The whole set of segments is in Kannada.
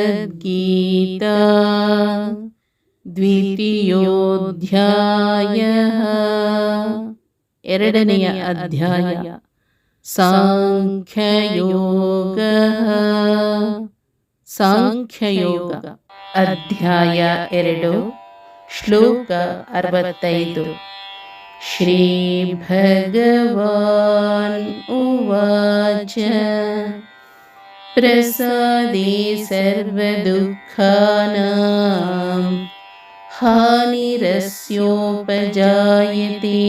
श्रीमद्भगवद्गीता द्वितीयोऽध्यायः ಎರಡನೆಯ ಅಧ್ಯಾಯ ಸಾಂಖ್ಯಯೋಗಃ ಸಾಂಖ್ಯಯೋಗ ಅಧ್ಯಾಯ ಎರಡು ಶ್ಲೋಕ ಅರವತ್ತೈದು ಶ್ರೀ ಭಗವಾನ್ ಉವಾಚ ಪ್ರಸಾದೇ ಸರ್ವದುಃಖಾನಾಂ हानिरस्योपजायते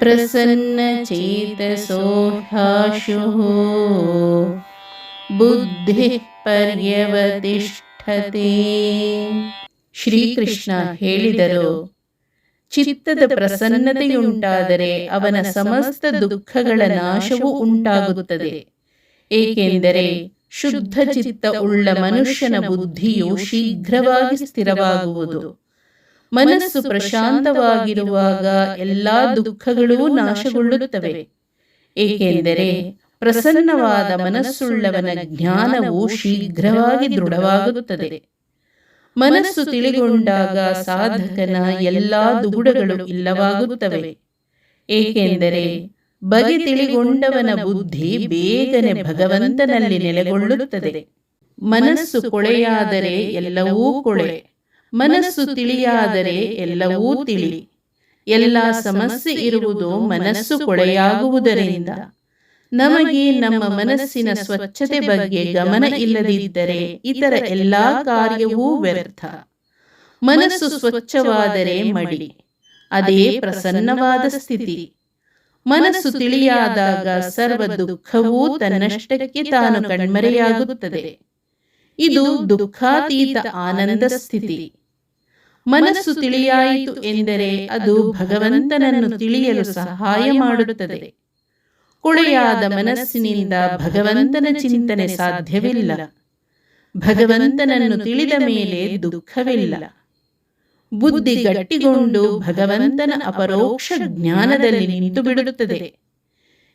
प्रसन्नचेतसो ह्याशुः ಬುದ್ಧಿ ಪರ್ಯವತಿಷ್ಠತೆ ಶ್ರೀಕೃಷ್ಣ ಹೇಳಿದರು ಚಿತ್ತದ ಪ್ರಸನ್ನತೆಯುಂಟಾದರೆ ಅವನ ಸಮಸ್ತ ದುಃಖಗಳ ನಾಶವೂ ಉಂಟಾಗುತ್ತದೆ. ಏಕೆಂದರೆ ಶುದ್ಧ ಚಿತ್ತ ಉಳ್ಳ ಮನುಷ್ಯನ ಬುದ್ಧಿಯು ಶೀಘ್ರವಾಗಿ ಸ್ಥಿರವಾಗುವುದು. ಮನಸ್ಸು ಪ್ರಶಾಂತವಾಗಿರುವಾಗ ಎಲ್ಲಾ ದುಃಖಗಳೂ ನಾಶಗೊಳ್ಳುತ್ತವೆ. ಏಕೆಂದರೆ ಪ್ರಸನ್ನವಾದ ಮನಸ್ಸುಳ್ಳವನ ಜ್ಞಾನವು ಶೀಘ್ರವಾಗಿ ದೃಢವಾಗುತ್ತದೆ. ಮನಸ್ಸು ತಿಳಿಗೊಂಡಾಗ ಸಾಧಕನ ಎಲ್ಲಾ ದುಗುಡಗಳು ಇಲ್ಲವಾಗುತ್ತವೆ. ಏಕೆಂದರೆ ಬಗೆ ತಿಳಿಗೊಂಡವನ ಬುದ್ಧಿ ಬೇಗನೆ ಭಗವಂತನಲ್ಲಿ ನೆಲೆಗೊಳ್ಳುತ್ತದೆ. ಮನಸ್ಸು ಕೊಳೆಯಾದರೆ ಎಲ್ಲವೂ ಕೊಳೆ. ಮನಸ್ಸು ತಿಳಿಯಾದರೆ ಎಲ್ಲವೂ ತಿಳಿ. ಎಲ್ಲ ಸಮಸ್ಯೆ ಇರುವುದು ಮನಸ್ಸು ಕೊಳೆಯಾಗುವುದರಿಂದ. ನಮಗೆ ನಮ್ಮ ಮನಸ್ಸಿನ ಸ್ವಚ್ಛತೆ ಬಗ್ಗೆ ಗಮನ ಇಲ್ಲದಿದ್ದರೆ ಇತರ ಎಲ್ಲಾ ಕಾರ್ಯವೂ ವ್ಯರ್ಥ. ಮನಸ್ಸು ಸ್ವಚ್ಛವಾದರೆ ಮಡಿ. ಅದೇ ಪ್ರಸನ್ನವಾದ ಸ್ಥಿತಿ. ಮನಸ್ಸು ತಿಳಿಯಾದಾಗ ಸರ್ವ ದುಃಖವೂ ತನ್ನಷ್ಟಕ್ಕೆ ತಾನು ಕಣ್ಮರೆಯಾಗುತ್ತದೆ. ಇದು ದುಃಖಾತೀತ ಆನಂದ ಸ್ಥಿತಿ. ಮನಸ್ಸು ತಿಳಿಯಾಯಿತು ಎಂದರೆ ಅದು ಭಗವಂತನನ್ನು ತಿಳಿಯಲು ಸಹಾಯ ಮಾಡುತ್ತದೆ. ಕೊಳೆಯಾದ ಮನಸ್ಸಿನಿಂದ ಭಗವಂತನ ಚಿಂತನೆ ಸಾಧ್ಯವಿಲ್ಲ. ಭಗವಂತನನ್ನು ತಿಳಿದ ಮೇಲೆ ದುಃಖವಿಲ್ಲ. ಬುದ್ಧಿ ಗಟ್ಟಿಗೊಂಡು ಭಗವಂತನ ಅಪರೋಕ್ಷ ಜ್ಞಾನದಲ್ಲಿ ನಿಂತು ಬಿಡುತ್ತದೆ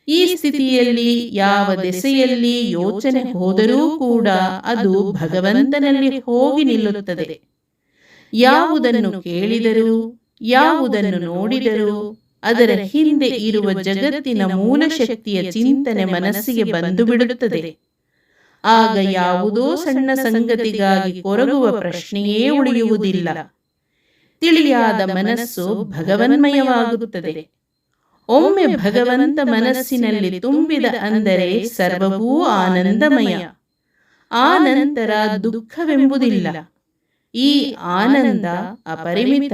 ಈ ಸ್ಥಿತಿಯಲ್ಲಿ ಯಾವ ದೆಸೆಯಲ್ಲಿ ಯೋಚನೆ ಹೋದರೂ ಕೂಡ ಅದು ಭಗವಂತನಲ್ಲಿ ಹೋಗಿ ನಿಲ್ಲುತ್ತದೆ. ಯಾವುದನ್ನು ಕೇಳಿದರೂ ಯಾವುದನ್ನು ನೋಡಿದರೂ ಅದರ ಹಿಂದೆ ಇರುವ ಜಗತ್ತಿನ ಮೂಲ ಶಕ್ತಿಯ ಚಿಂತನೆ ಮನಸ್ಸಿಗೆ ಬಂದು ಬಿಡುತ್ತದೆ. ಆಗ ಯಾವುದೋ ಸಣ್ಣ ಸಂಗತಿಗಾಗಿ ಕೊರಗುವ ಪ್ರಶ್ನೆಯೇ ಉಳಿಯುವುದಿಲ್ಲ. ತಿಳಿಯಾದ ಮನಸ್ಸು ಭಗವನ್ಮಯವಾಗುತ್ತದೆ. ಒಮ್ಮೆ ಭಗವಂತ ಮನಸ್ಸಿನಲ್ಲಿ ತುಂಬಿದ ಅಂದರೆ ಸರ್ವವೂ ಆನಂದಮಯ. ಆ ನಂತರ ದುಃಖವೆಂಬುದಿಲ್ಲ. ಈ ಆನಂದ ಅಪರಿಮಿತ.